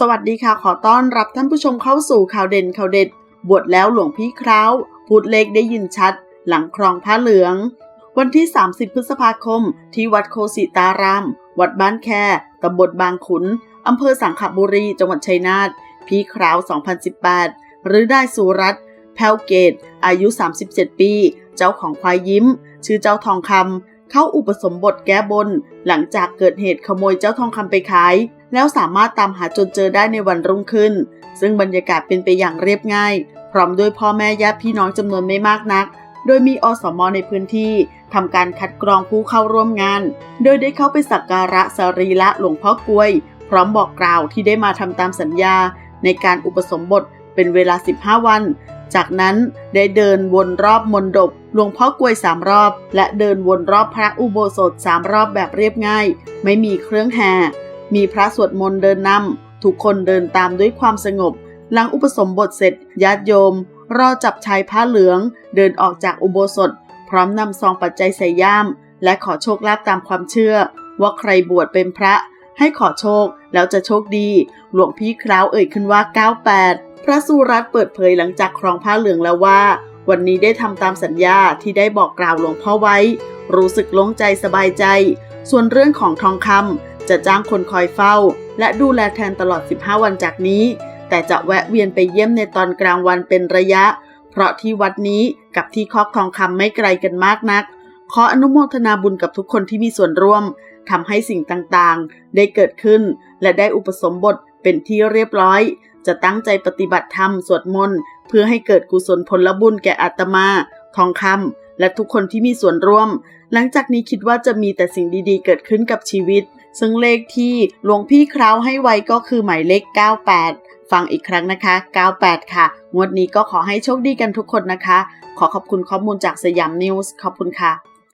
สวัสดีค่ะขอต้อนรับท่านผู้ชมเข้าสู่ข่าวเด่นข่าวเด็ด บวชแล้วหลวงพี่คราวพูดเลขได้ยินชัด หลังครองผ้าเหลือง วันที่ 30 พฤษภาคม ที่วัดโคสิตาราม วัดบ้านแคตำบลบางขุนอำเภอสังขบุรี จังหวัดชัยนาทพี่คราว 2018 หรือได้สุรัตน์แพวเกต อายุ 37 ปี เจ้าของควายยิ้ม ชื่อเจ้าทองคำ เข้าอุปสมบทแก้บน หลังจากเกิดเหตุขโมยเจ้าทองคำไปขาย แล้วสามารถตามหาจนเจอได้ในวันรุ่งขึ้น ซึ่งบรรยากาศเป็นไปอย่างเรียบง่าย พร้อมด้วยพ่อแม่ญาติพี่น้องจำนวนไม่มากนัก โดยมีอสมในพื้นที่ทำการคัดกรองผู้เข้าร่วมงาน โดยได้เข้าไปสักการะสรีระหลวงพ่อกล้วย พร้อมบอกกล่าวที่ได้มาทำตามสัญญาในการอุปสมบทเป็นเวลา 15 วัน จากนั้นได้เดินวนรอบมณฑปหลวงพ่อกล้วยสามรอบ และเดินวนรอบพระอุโบสถสามรอบแบบเรียบง่าย ไม่มีเครื่องแห่มีพระสวดมนต์เดินนำทุกคนเดินตามด้วยความสงบ หลังอุปสมบทเสร็จญาติโยม รอจับชายผ้าเหลือง เดินออกจากอุโบสถ พร้อมนำซองปัจจัยใส่ย่าม และขอโชคลาภตามความเชื่อ ว่าใครบวชเป็นพระ ให้ขอโชคแล้วจะโชคดี หลวงพี่คราวเอ่ยขึ้นว่า 98พระสุรัตน์เปิดเผยหลังจากครองผ้าเหลืองแล้วว่า วันนี้ได้ทำตามสัญญาที่ได้บอกกล่าวหลวงพ่อไว้ รู้สึกโล่งใจสบายใจ ส่วนเรื่องของทองคำจะจ้างคนคอยเฝ้า และดูแลแทนตลอด 15 วันจากนี้ แต่จะแวะเวียนไปเยี่ยมในตอนกลางวันเป็นระยะ เพราะที่วัดนี้กับที่คอกทองคำไม่ไกลกันมากนัก ขออนุโมทนาบุญกับทุกคนที่มีส่วนร่วมทำให้สิ่งต่างๆ ได้เกิดขึ้น และได้อุปสมบทเป็นที่เรียบร้อย จะตั้งใจปฏิบัติธรรมสวดมนต์เพื่อให้เกิดกุศลผลบุญแก่อาตมา ทองคำและทุกคนที่มีส่วนร่วม หลังจากนี้คิดว่าจะมีแต่สิ่งดีๆ เกิดขึ้นกับชีวิต ซึ่งเลขที่หลวงพี่คราวให้ไว้ก็คือหมายเลข 98 ฟังอีกครั้งนะคะ 98 ค่ะ งวดนี้ก็ขอให้โชคดีกันทุกคนนะคะ ขอขอบคุณข้อมูลจากสยามนิวส์ขอบคุณค่ะ